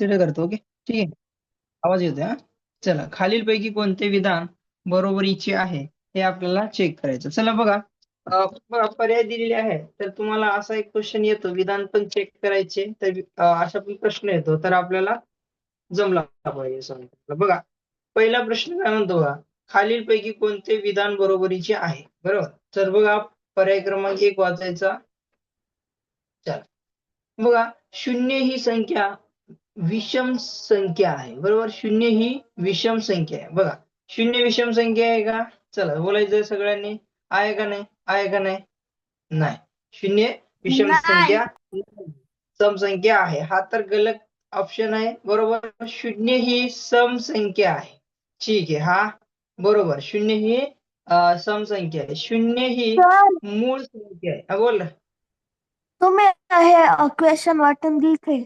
Consider करतो okay ठीक आहे. आवाज येतोय हा? चला खालीलपैकी कोणते विधान बरोबरीचे आहे हे आपल्याला चेक करायचं. चला बघा. पर्याय दिलेले आहे तर तुम्हाला असा एक क्वेश्चन येतो विधान पण चेक करायचे तर असा पण प्रश्न येतो तर आपल्याला जमला पाहिजे बघा पहिला प्रश्न काय म्हणतो बघा खालीलपैकी कोणते विधान बरोबरीचे आहे? बरोबर? तर बघा पर्याय क्रमांक एक वाचायचा. चला. बघा शून्य ही संख्या विषम संख्या आहे बरोबर? शून्य ही विषम संख्या आहे बघा शून्य विषम संख्या आहे का? चला बोलायचं सगळ्यांनी. आहे का नाही? आहे का नाही? नाही. शून्य विषम संख्या सम संख्या आहे. हा तर गलत ऑप्शन आहे बरोबर? शून्य ही सम संख्या आहे. ठीक आहे हा. बरोबर. शून्य ही सम संख्या आहे. शून्य ही मूळ संख्या आहे. हा, बोल. तुम्ही हे क्वेश्चन वाटून दिलते.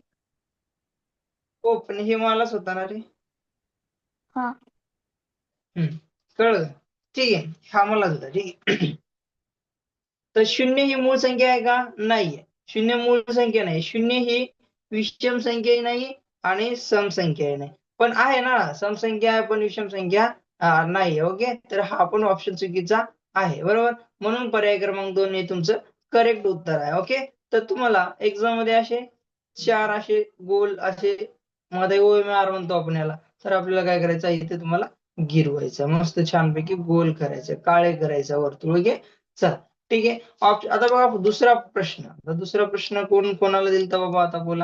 हो पण हे मलाच होता ना रे. हा. हम्म. कळलं? ठीक आहे. हा मलाच होता. ठीक आहे. तर शून्य ही मूळ संख्या आहे का? नाहीये. शून्य मूळ संख्या नाही. शून्य ही विषम संख्याही नाही आणि सम संख्याही नाही. पण आहे ना सम संख्या आहे पण विषम संख्या नाही ओके? तर हा पण ऑप्शन चुकीचा आहे. बरोबर? म्हणून पर्याय क्रमांक दोन हे तुमचं करेक्ट उत्तर आहे. ओके? तर तुम्हाला एक्झाममध्ये असे चार असे गोल असे मध्ये ओएमआर म्हणतो आपण याला तर आपल्याला काय करायचं इथे तुम्हाला गिरवायचं. मस्त छानपैकी गोल करायचं. काळे करायचं वर्तुळ. घे चला. ठीक आहे. आता बघा दुसरा प्रश्न. दुसरा प्रश्न कोण कोणाला दिलता बाबा? आता बोला.